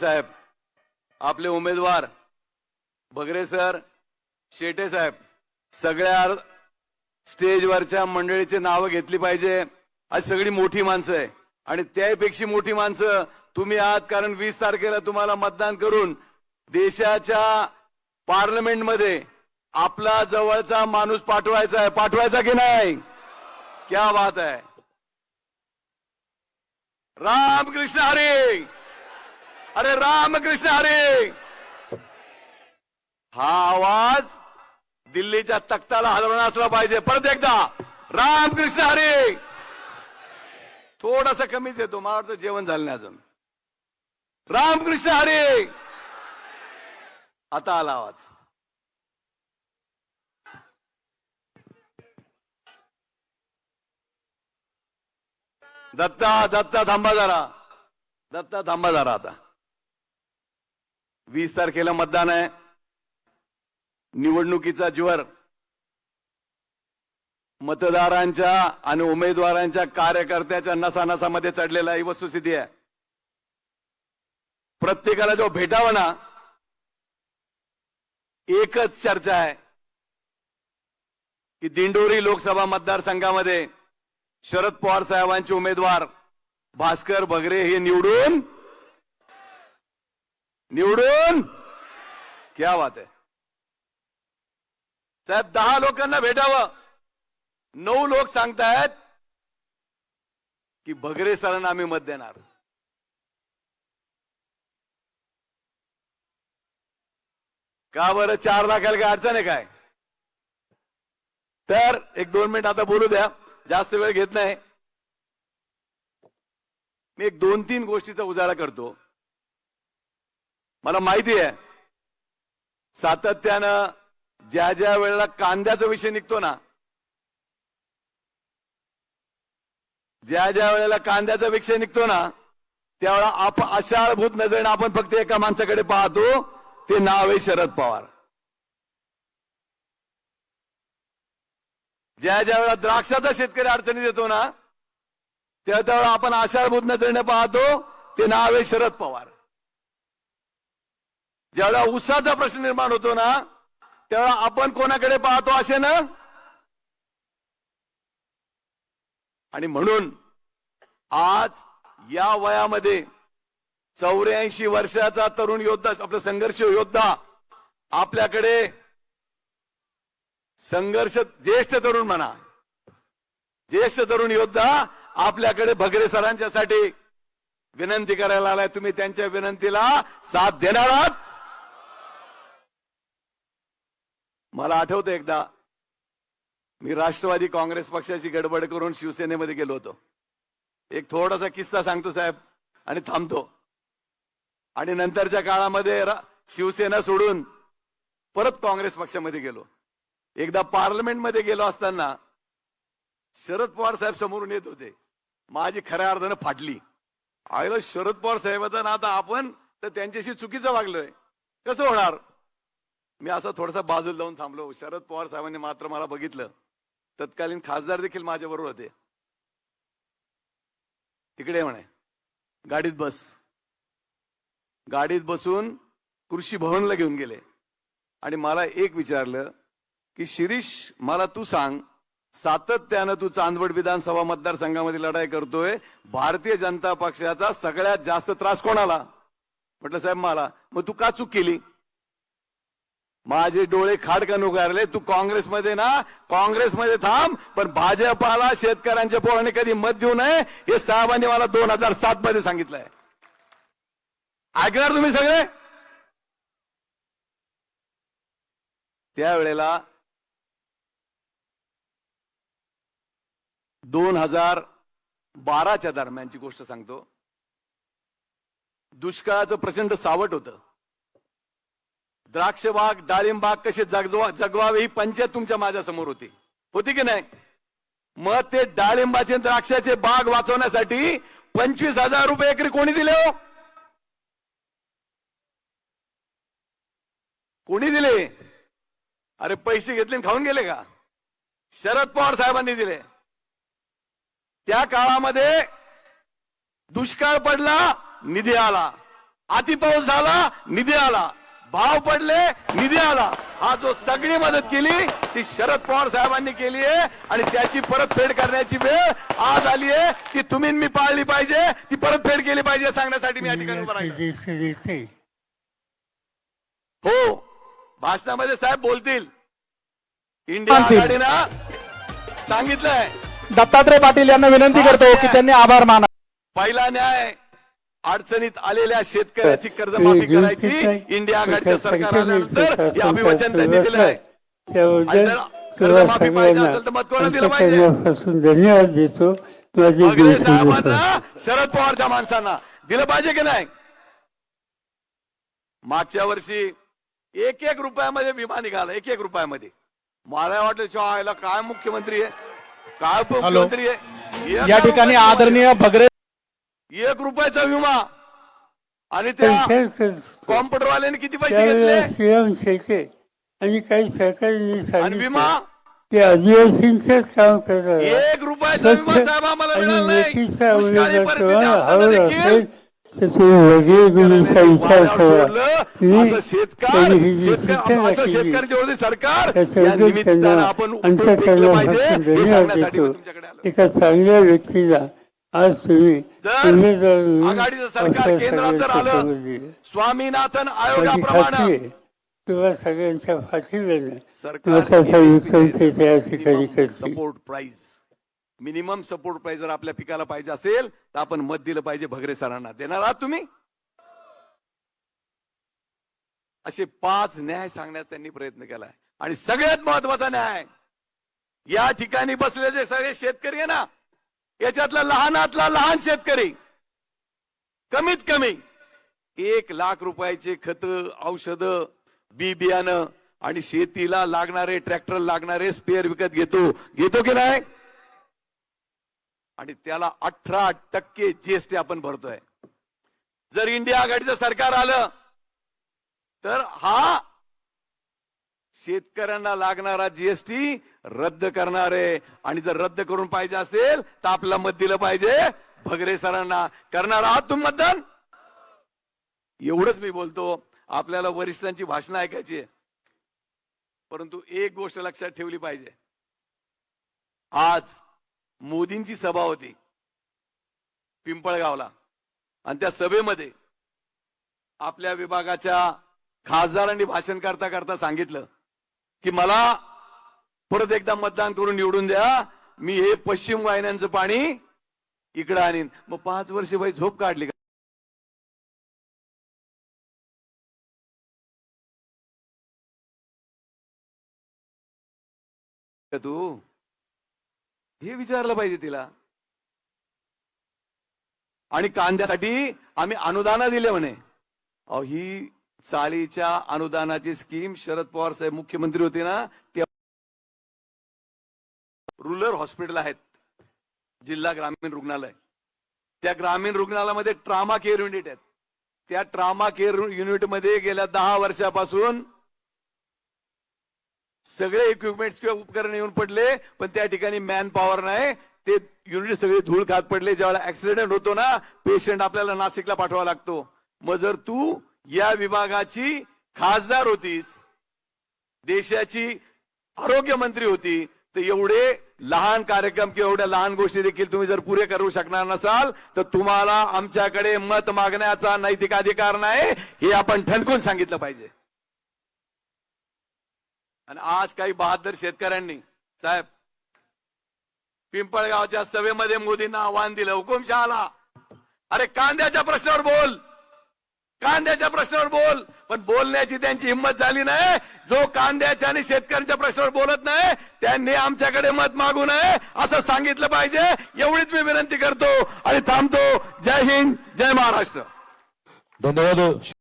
साहेब. आपले उमेदवार भगरे सर शेटे साहेब सगळ्या स्टेजवरच्या मंडळीची नावं घेतली पाहिजे. आज सगळी मोठी माणसं आहे. आणि त्यापेक्षा मोठी माणसं तुम्ही आहात कारण वीस तारखेला तुम्हाला मतदान करून देशाच्या पार्लमेंटमध्ये आपला जवळचा माणूस पाठवायचा आहे. पाठवायचा की नाही? क्या बात आहे. रामकृष्ण हरी! अरे रामकृष्ण हरे! हा आवाज दिल्लीच्या तख्ताला हलवणार असला पाहिजे. परत एकदा रामकृष्ण हरे! थोडासा कमीच येतो मला वाटतं जेवण झालं नाही अजून. रामकृष्ण हरे! आता आला आवाज. दत्ता दत्ता थांबा जरा. दत्ता थांबा जरा आता. वीस तारखेला मतदान आहे. निवडणुकीचा ज्वर मतदारांच्या आणि उमेदवारांच्या कार्यकर्त्याच्या नसानसामध्ये चढलेला ही वस्तुस्थिती आहे. प्रत्येकाला जो भेटावा ना एकच चर्चा आहे की दिंडोरी लोकसभा मतदारसंघामध्ये शरद पवार साहेबांचे उमेदवार भास्कर भगरे हे निवडून निवडून क्या बात आहे साहेब दहा लोकांना भेटावं. नऊ लोक सांगतायत की भगरे सरांना आम्ही मत देणार. का बरं? चार लाखाला काय अडचण आहे काय? तर एक दोन मिनिट आता बोलू द्या. जास्त वेळ घेत नाही. मी एक दोन तीन गोष्टीचा उजाळा करतो. मला माहिती आहे. सातत्यानं ज्या ज्या वेळेला कांद्याचा विषय निघतो ना ज्या ज्या वेळेला कांद्याचा विषय निघतो ना त्यावेळेला आपण अशाळभूत नजरेनं आपण फक्त एका माणसाकडे पाहतो ते नाव आहे शरद पवार. ज्या ज्या वेळेला द्राक्षाचा शेतकरी अडचणीत येतो ना त्या त्यावेळेला आपण आषाढभूत नजरेने पाहतो ते नाव आहे शरद पवार. ज्यावेळेला उसाचा प्रश्न निर्माण होतो ना त्यावेळेला आपण कोणाकडे पाहतो असे ना आणि म्हणून आज या वयामध्ये चौऱ्याऐंशी वर्षाचा तरुण योद्धा आपला संघर्ष योद्धा आपल्याकडे संघर्ष ज्येष्ठ तरुण म्हणा ज्येष्ठ तरुण योद्धा आपल्याकडे भगरे सरांच्यासाठी विनंती करायला आलाय. तुम्ही त्यांच्या विनंतीला साथ देणार आहात. मला आठवतं एकदा मी राष्ट्रवादी काँग्रेस पक्षाची गडबड करून शिवसेनेमध्ये गेलो होतो. एक थोडासा किस्सा सांगतो साहेब आणि थांबतो. आणि नंतरच्या काळामध्ये शिवसेना सोडून परत काँग्रेस पक्षामध्ये गेलो. एकदा पार्लमेंटमध्ये गेलो असताना शरद पवार साहेब समोरून येत होते. माझी खऱ्या अर्थानं फाटली. आयला शरद पवार साहेबाचा ना आता आपण तर त्यांच्याशी चुकीचं वागलोय. कसं होणार? मी असं थोडासा बाजूला जाऊन थांबलो. शरद पवार साहेबांनी मात्र मला बघितलं. तत्कालीन खासदार देखील माझ्या बरोबर होते. तिकडे म्हणे गाडीत बस. गाडीत बसून कृषी भवनला घेऊन गेले. आणि मला एक विचारलं की शिरीष मला तू सांग सातत्यानं तू चांदवड विधानसभा मतदारसंघामध्ये लढाई करतोय. भारतीय जनता पक्षाचा सगळ्यात जास्त त्रास कोणाला? म्हटलं साहेब मला. मग तू का चूक केली? माझे डोळे खाडकन उगारले. तू काँग्रेसमध्ये ना काँग्रेसमध्ये थांब पण भाजपाला शेतकऱ्यांच्या पोराने कधी मत देऊ नये हे साहेबांनी मला दोन हजार सात मध्ये सांगितलंय. ऐकणार तुम्ही सगळे? त्यावेळेला दोन हजार बाराच्या दरम्यानची गोष्ट सांगतो. दुष्काळाचं प्रचंड सावट होतं. द्राक्ष बाग कसे जगवा जगवावे ही पंचायत तुमच्या माझ्यासमोर होती. होती की नाही? मग ते डाळिंबाचे द्राक्षाचे बाग वाचवण्यासाठी पंचवीस हजार रुपये एकरी कोणी दिले हो? कोणी दिले? अरे पैसे घेतले खाऊन गेले का? शरद पवार साहेबांनी दिले. त्या काळामध्ये दुष्काळ पडला निधी आला. अतिपाऊस झाला निधी आला. भाव पडले निधी आला. हा जो सगळी मदत केली ती शरद पवार साहेबांनी केली आहे आणि त्याची परतफेड करण्याची वेळ आज आली आहे ती तुम्ही मी पाळली पाहिजे ती परतफेड केली पाहिजे सांगण्यासाठी मी या ठिकाणी हो भाषणामध्ये साहेब बोलतील. इंडिया. आघाडीनं सांगितलंय. दत्तात्रय पाटील यांना विनंती करतो की त्यांनी आभार माना पहिला न्याय. अडचणीत आलेल्या शेतकऱ्याची कर्जमाफी करायची इंडिया आघाडीचं सरकार आल्यानंतर हे अभिवचन त्यांनी दिलं आहे. कर्जमाफी पाहिजे असेल तर मत कोणाला दिलं पाहिजे? धन्यवाद देतो. शरद पवारच्या माणसांना दिलं पाहिजे की नाही? मागच्या वर्षी एक एक रुपयामध्ये विमा निघाला एक एक रुपयामध्ये. मला वाटलं शहायला काय मुख्यमंत्री आहे? काय मुख्यमंत्री आहे? या ठिकाणी आदरणीय भगरे एक रुपयाचा विमा. आणि त्या कॉम्प्युटरवाल्याने किती पैसे घेतले? शेटे आणि काही सरकारने आणि विमा? ते आदिवासींचंच काम करतात. एक रुपयाचा विमा साहेब आम्हाला मिळाला नाही. दुष्काळी परिस्थिती असताना देखील सरकार एका चांगल्या व्यक्तीला आज तुम्ही जर आघाडीचं सरकार केंद्रात जर आलं. स्वामीनाथन आयोगाप्रमाणे तुम्हा सगळ्यांच्या फाशीला करतील support price minimum support price जर आपल्या पिकाला पाहिजे असेल तर आपण मत दिलं पाहिजे भगरे सरांना. देणार आहात तुम्ही? असे पाच न्याय सांगण्याचा त्यांनी प्रयत्न केलाय आणि सगळ्यात महत्त्वाचा न्याय या ठिकाणी बसलेले सगळे शेतकरी आहे ना याच्यातला लहानातला लहान शेतकरी. कमीत कमी एक लाख रुपयाचे खत औषध बी बियाणं आणि शेतीला लागणारे ट्रॅक्टर लागणारे स्पेअर विकत घेतो. घेतो की नाही? आणि त्याला अठरा टक्के जीएसटी आपण भरतोय. जर इंडिया आघाडीचं सरकार आलं तर हा शेतकऱ्यांना लागणारा जीएसटी रद्द करणार. आहे आणि जर रद्द करून पाहिजे असेल तर आपला मत दिलं पाहिजे. भगरे सरांना करणार आहात तुम्ही मतदान? एवढंच मी बोलतो. आपल्याला वरिष्ठांची भाषणं ऐकायची परंतु एक गोष्ट लक्षात ठेवली पाहिजे. आज मोदींची सभा होती. पिंपळगावला. आणि त्या सभेमध्ये आपल्या विभागाच्या खासदारांनी भाषण करता करता सांगितलं. की मला परत एकदा मतदान करून निवडून द्या. मी हे पश्चिम वाहिन्यांचं पाणी इकडं आणीन. मग पाच वर्ष बाई झोप काढली का? तू? हे विचारलं पाहिजे तिला. आणि कांद्यासाठी आम्ही अनुदान दिले म्हणे. अहो ही चाळीच्या अनुदानाची स्कीम शरद पवार साहेब मुख्यमंत्री होते ना ते रुरल हॉस्पिटल आहेत जिल्हा ग्रामीण रुग्णालय. त्या ग्रामीण रुग्णालयामध्ये ट्रामा केअर युनिट आहेत. त्या ट्रामा केअर युनिटमध्ये गेल्या दहा वर्षापासून सगळे इक्विपमेंट्स किंवा उपकरण येऊन पडले पण त्या ठिकाणी मॅन पॉवर नाही. ते युनिट सगळे धूळ खात पडले. ज्यावेळेला ऍक्सिडेंट होतो ना पेशंट आपल्याला नाशिकला पाठवावा लागतो. मग जर तू या विभागाची खासदार होतीस देशाची आरोग्य मंत्री होती तर एवढे लहान कार्यक्रम किंवा एवढ्या लहान गोष्टी देखील तुम्ही जर पुरे करू शकणार नसाल तर तुम्हाला आमच्याकडे मत मागण्याचा नैतिक अधिकार नाही हे आपण ठणकून सांगितलं पाहिजे. आणि आज काही बहादर शेतकऱ्यांनी साहेब पिंपळगावच्या सभेमध्ये मोदींना आव्हान दिलं हुकुमशहाला. अरे कांद्याच्या प्रश्नावर बोल. कांद्याच्या प्रश्नावर बोल. पण बोलण्याची त्यांची हिंमत झाली नाही. जो कांद्याच्या आणि शेतकऱ्यांच्या प्रश्नावर बोलत नाही त्यांनी आमच्याकडे मत मागू नये असं सांगितलं पाहिजे. एवढीच मी विनंती करतो आणि थांबतो. जय हिंद जय महाराष्ट्र. धन्यवाद.